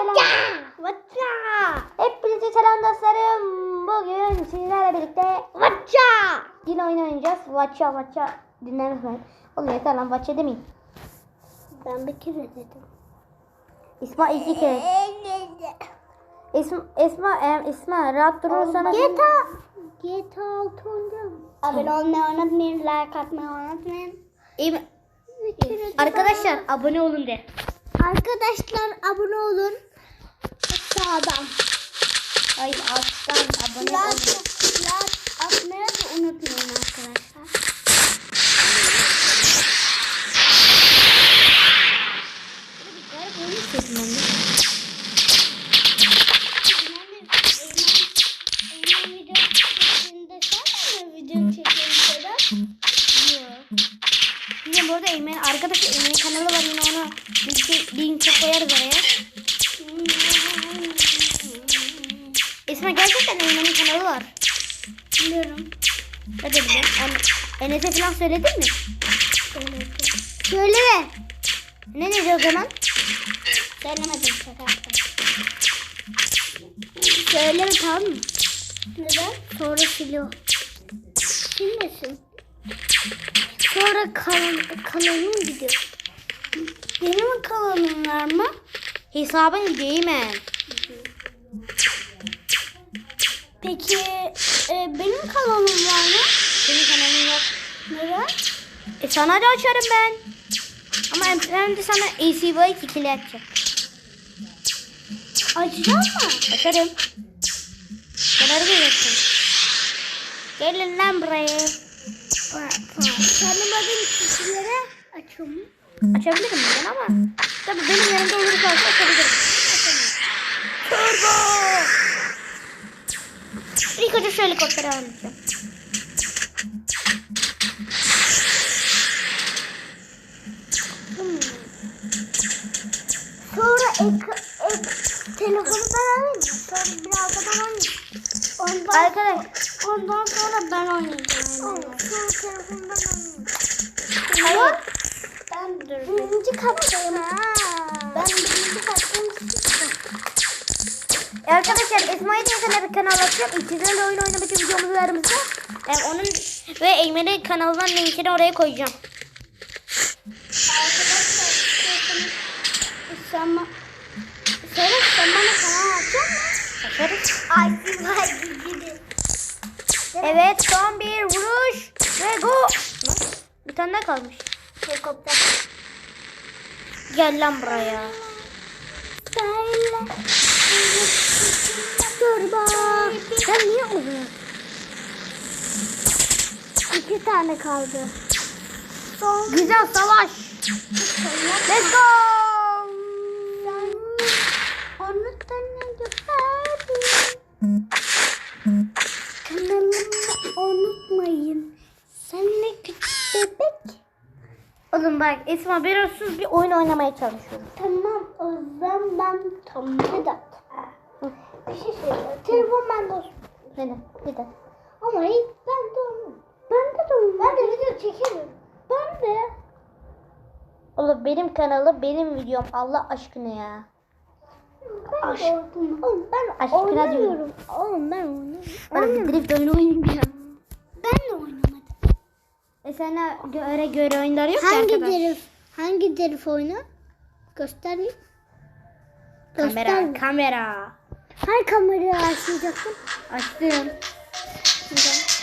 selam. Vatça. Hepinize selam dostlarım. Bugün sizlerle birlikte Vatça. yine oyun oynayacağız. Vatça vatça dinlemeyin. Oğlum yeter lan vatça demeyin. Ben bir kere dedim. İsma iki kere. İsma, İsma, e, İsma rahat durursanız. GTA. GTA 6 oynayacağım. Abone olmayı unutmayın. Like atmayı unutmayın. İyi- Arkadaşlar abone olun de. Arkadaşlar abone olun. Sağdan. Ay alttan abone olun. Like, atmayı da unutmayın arkadaşlar. Yine bu arada Eymen, arkadaşlar Eymen'in kanalı var yine ona linki, linki koyarız oraya. İsmail gerçekten Eymen'in kanalı var. Biliyorum. Ne de biliyorum. En, Enes'e falan söyledin mi? Söyle be. Ne dedi o zaman? Söylemedim şaka yaptım. Söyleme tamam mı? Neden? Sonra siliyor. Silmesin. Sonra kalan, kalanım gidiyor. Benim kalanım var mı? Hesabın gidiyor Eymen. Peki e, benim kanalım var mı? Senin kanalın yok. Neden? E sana da açarım ben. Ama ben de sana ACB'yi kikili açacağım. Açacak mı? Açarım. Kenarı görüyorsun. Gelin lan buraya. Tanımadığım kişilere açıyorum. Açabilirim ben ama. Tabii benim yanımda olursa açabilirim. Turbo. İlk önce şu helikopteri alacağım. Sonra ek, ek, telefonu ben alayım? Sonra biraz da ben oynayayım. Ondan, Arkadaş. ondan sonra ben oynayacağım. Sonra telefonu ben oynayayım. Hayır. Ben birinci kattayım. Ben birinci kattayım. E Arkadaşlar İsmail Teyze'ne bir kanal açacağım. İkizlerle oyun oynamak elimizde. E, onun ve Eymen'in kanalından linkini oraya koyacağım. Arkadaşlar sen, ba- Serap sen bana kanal açacak mısın? Açarız. Ay vay gibi. Evet son bir vuruş ve go. Bir tane daha kalmış. Helikopter. Gel lan buraya. Söyle. Turbo. Sen niye uzun? İki tane kaldı. Son. Güzel savaş. Let's go. Onu. Kanalımı unutmayın. Sen ne küçük bebek. Oğlum bak İsmail biraz sus bir oyun oynamaya çalışıyorum. Tamam o zaman ben tamam bir dakika. Bir şey söyle. Telefon bende olsun. Neden? Neden? Ama hiç ben de olmam. Ben de de olmam. Ben de video çekerim. Ben de. Oğlum benim kanalım benim videom Allah aşkına ya. Ben Aşk. de. Oğlum ben Aşkına oynamıyorum. Oğlum ben oynamıyorum. Ben bir drift oyunu ya. Ben de oynamadım. E sana göre göre oyunları yok ki Hangi arkadaş. derif? Hangi derif oyunu? Göstereyim. Kamera, Göster. kamera. Her kamerayı açacaksın. Açtım. Maça.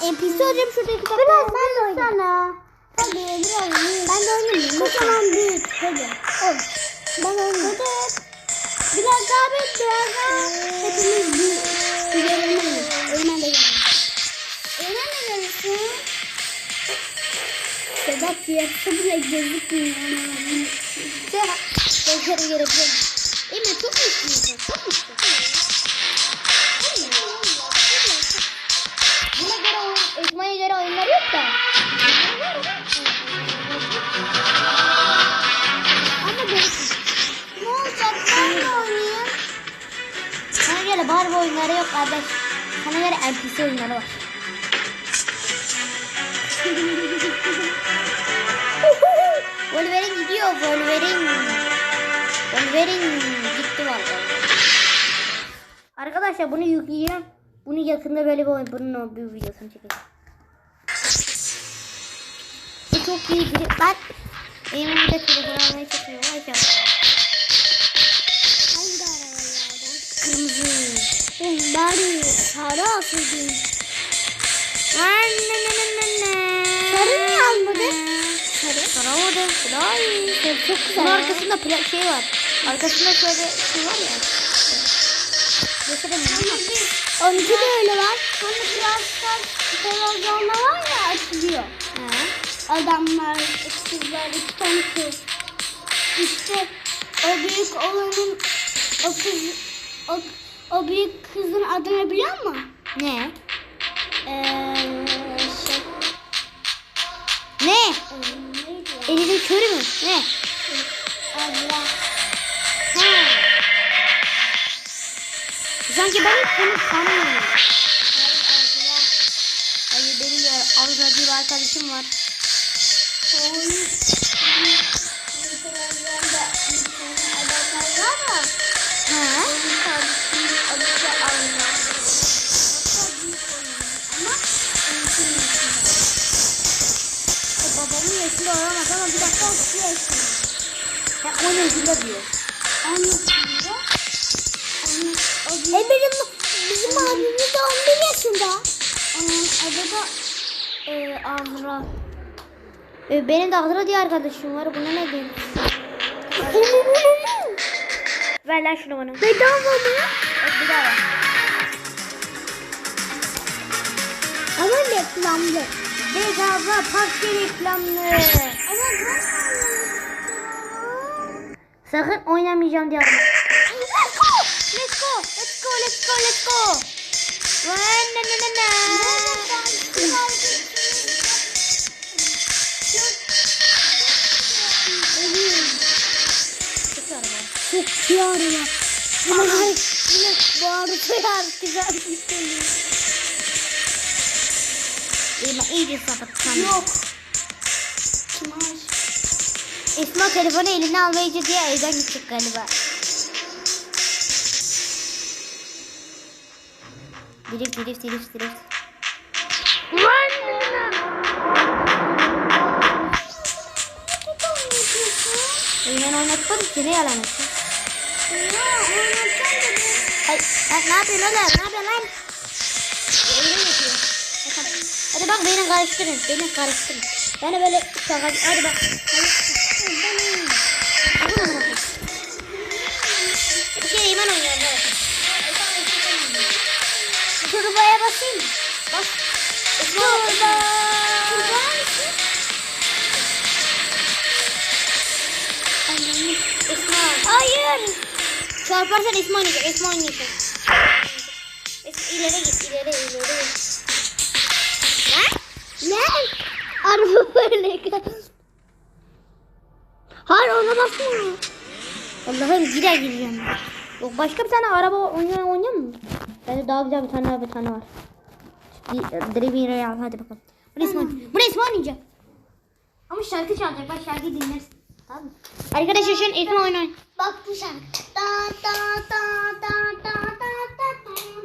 NPC olacağım şurada iki dakika. Biraz ben de oynayayım. Hadi biraz oynayayım. Ben de oynayayım. Kocaman büyük. Hadi. Ol. Ben oynayayım. Hadi. Biraz daha büyük. Biraz daha. Hepimiz büyük. Güzel oynayalım. Oynan da gelelim. Oynan da gelirsin. Sedat yarısı bile gözükmüyor. Şey kere görebilirim. Emre çok mu istiyorsun? Çok mu kardeş. Sana göre NPC oyunları var. Wolverine gidiyor Wolverine. Wolverine gitti vallahi. Arkadaşlar bunu yükleyeceğim. Bunu yakında böyle bir oyun, bunun bir videosunu çekeceğim. Bu çok iyi biri. Ben elimde telefon almayı çekiyorum. Maşallah. Hangi arabalardan? Kırmızı. Ben sarı olsaydım. Sarı niye almadın? Sarı. Bu daha iyi. Sarı çok güzel. Bunun arkasında pla- şey var. Arkasında şöyle şey var ya. Mesela ne Onunki de öyle var. Hani biraz da televizyonda var ya açılıyor. Ha. Adamlar, kızlar, iki tane kız. İşte o büyük olanın o kız o, o büyük kızın adını biliyor musun? Ne? Eee şey Ne? ya? Elinin körü mü? Ne? Abla. Ha. Sanki ben seni tanımıyorum. Hayır benim de Avrupa bir arkadaşım var. Televizyonda bir tane adamlar var ya. Yaşında olamaz ama bir dakika. Yaşında. Ya 10 yaşında diyor. Onun yaşında. E benim bizim abimiz de 11 yaşında. Onun adı da eee Avra. E, benim de Azra diye arkadaşım var. Buna ne diyeyim? Ver lan şunu bana. Bedava mı? Evet, ver. Ama reklamlı. Bedava parça reklamlı. Ama Sakın oynamayacağım diye. Let's go! Let's go! Let's go! Let's go! Let's go! Na, na, na, na. Araba. Çok iyi araba. Yine bu arabaya güzel bir şey. İyi, ben iyice sapıttım. Yok. Kim aşık? Esma telefonu eline almayınca diye evden gidecek galiba. Drift drift drift drift. Oyundan oynatmadım ki ne yalan olsun. Ay, ay, ne yapıyorsun oğlum? Ne yapıyorsun lan? Hadi, bak beni karıştırın. Beni karıştırın. Yani böyle şaka. Hadi bak. Hadi. Hadi bakın. Bir şey iman oynuyorum. Turbaya basayım mı? Bas. Turbo. Esma. Hayır. Çarparsan Esma oynayacak. Esma oynayacak. İleri git. ileri ileri git. Araba böyle. Hayır ona basma. Allah'ım gider gireceğim. Yok başka bir tane araba oynayan oynuyor mu? Bende daha güzel bir tane bir tane var. Driving Real hadi bakalım. Bu resmi, bu resmi oynayacak. Ama şarkı çalacak bak şarkı dinlersin. Tamam mı? Arkadaşlar şu an Esma oynuyor. Bak bu şarkı. Da da da da da da da da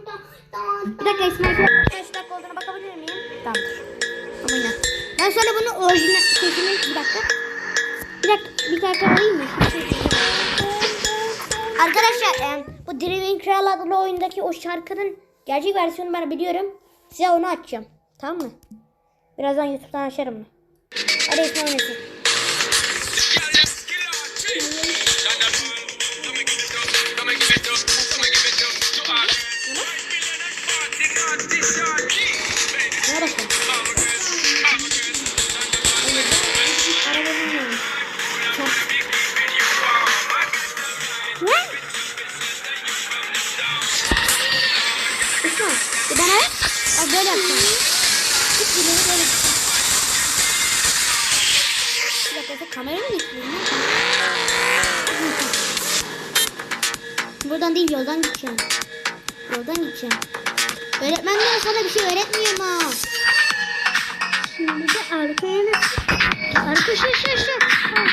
da da Bir dakika Esma kaç dakika olduğuna bakabilir miyim? Tamamdır. Ben şöyle bunu orijinal sesini bir dakika. Bir dakika bir dakika alayım mı? Arkadaşlar e, bu Driving Kral adlı oyundaki o şarkının gerçek versiyonu ben biliyorum. Size onu açacağım. Tamam mı? Birazdan YouTube'dan açarım. Hadi oynasın. Buradan değil yoldan gideceğim. Yoldan gideceğim. Öğretmen diyor sana bir şey öğretmiyor mu? Şimdi de arkaya nasıl? Arka şu şu şu. Ha.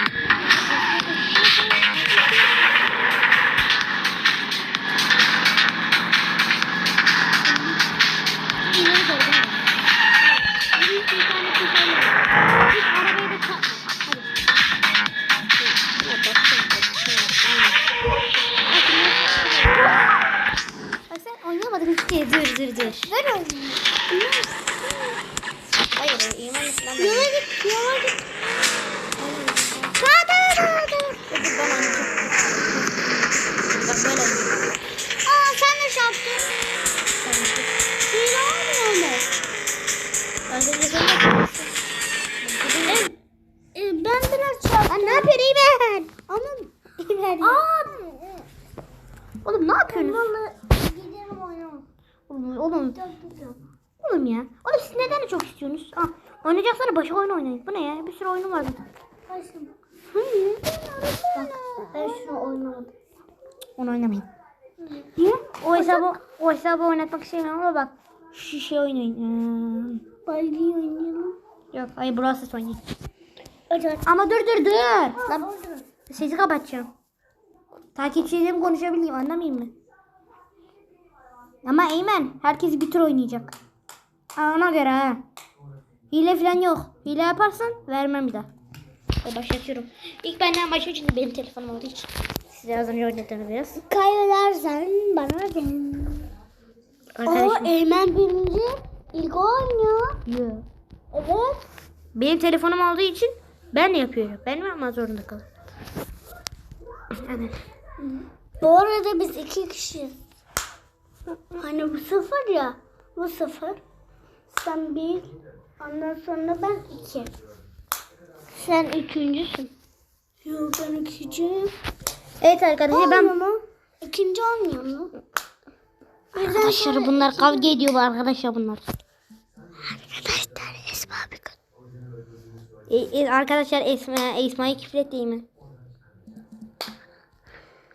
Oynayın. Bu ne ya? Bir sürü oyun var. Başım. Hayır. Bak ben şunu oynamadım. Onu oynamayın. Niye? O hesabı, o hesabı oynatmak istemiyorum ama bak. Şu şey oynayın. Hmm. Baldi oynayalım. Yok, hayır Stars oynayın. Evet. Ama dur dur dur. Lan Lan sesi kapatacağım. Takipçilerim konuşabileyim anlamayayım mı? Ama Eymen herkes bir tur oynayacak. Ona göre ha. Hile falan yok. Hile yaparsan vermem bir daha. Ve başlatıyorum. İlk benden başlıyor çünkü benim telefonum olduğu için. Size az önce oynadım biraz. Kaybedersen bana de. O Arkadaşlar. Eymen birinci. İlk oynuyor. Yo. Evet. Benim telefonum olduğu için ben yapıyorum. Ben yapmak zorunda kalıyorum? Evet. Bu arada biz iki kişiyiz. Hani bu sıfır ya. Bu sıfır. Sen bir. Ondan sonra ben iki. Sen üçüncüsün. Yok ben ikinciyim. Evet arkadaşlar ben... Mu? İkinci olmuyor mu? Arkadaşlar bunlar kavga ediyor bu arkadaşlar bunlar. Arkadaşlar Esma bir. E, e, arkadaşlar Esma, Esma'yı değil mi?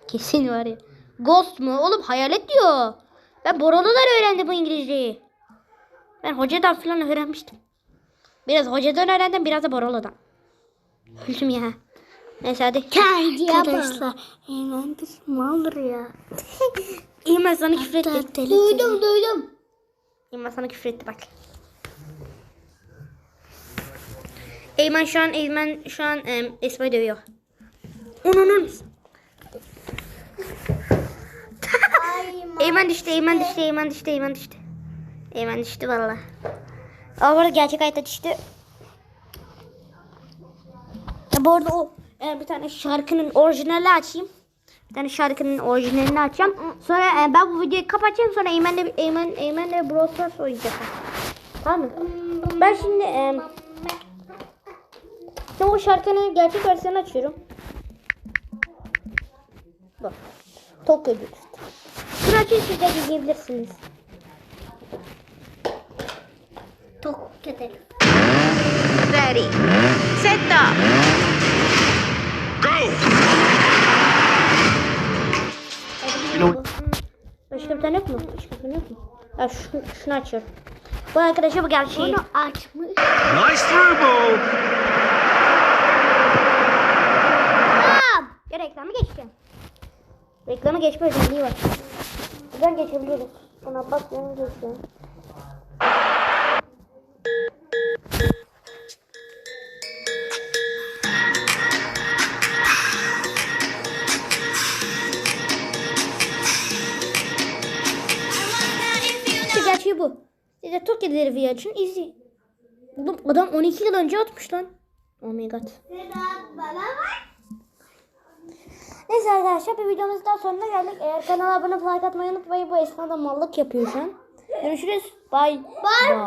Kesin var ya. Ghost mu? Oğlum hayalet diyor. Ben Borolular öğrendim bu İngilizceyi. Ben hocadan falan öğrenmiştim. Biraz hocadan öğrendim biraz da Borolu'dan. Öldüm ya. Neyse hadi. Kendi Arkadaşlar Eymen bir maldır ya. İman sana küfür etti. Duydum duydum. İman sana küfür etti bak. Eymen şu an Eymen şu an em, Esma'yı dövüyor. Onun Eymen düştü, Eymen düştü, Eymen düştü, Eymen düştü. Eymen düştü valla. Ama bu arada gerçek hayatta düştü. Ya bu arada o e, bir tane şarkının orijinalini açayım. Bir tane şarkının orijinalini açacağım. Sonra e, ben bu videoyu kapatacağım. Sonra Eymen'le Eymen Eymen'le Brawl Stars oynayacağız. Tamam mı? Ben şimdi e, şimdi o şarkının gerçek versiyonu açıyorum. Bak. Tokyo Drift. Bunu açın siz de izleyebilirsiniz. Çok kötü. Ready. Set up. Go! Başka bir tane yok mu? Başka bir tane yok mu? Ha, şunu, şunu açıyorum. Bu arkadaşa bu gerçeği. Bunu açmış. Nice through ball. Ya reklamı geçeceğim. Reklamı geçme özelliği var. Buradan geçebiliriz. Buna bak benim geçeceğim. Gerçeği bu. Siz de Tokyo Drift'i açın izleyin. Oğlum adam 12 yıl önce atmış lan. Oh my god. Neyse arkadaşlar bir videomuzun daha sonuna geldik. Eğer kanala abone olup like atmayı unutmayın. Bu esnada mallık yapıyor şu an. Görüşürüz. Bye. Bye.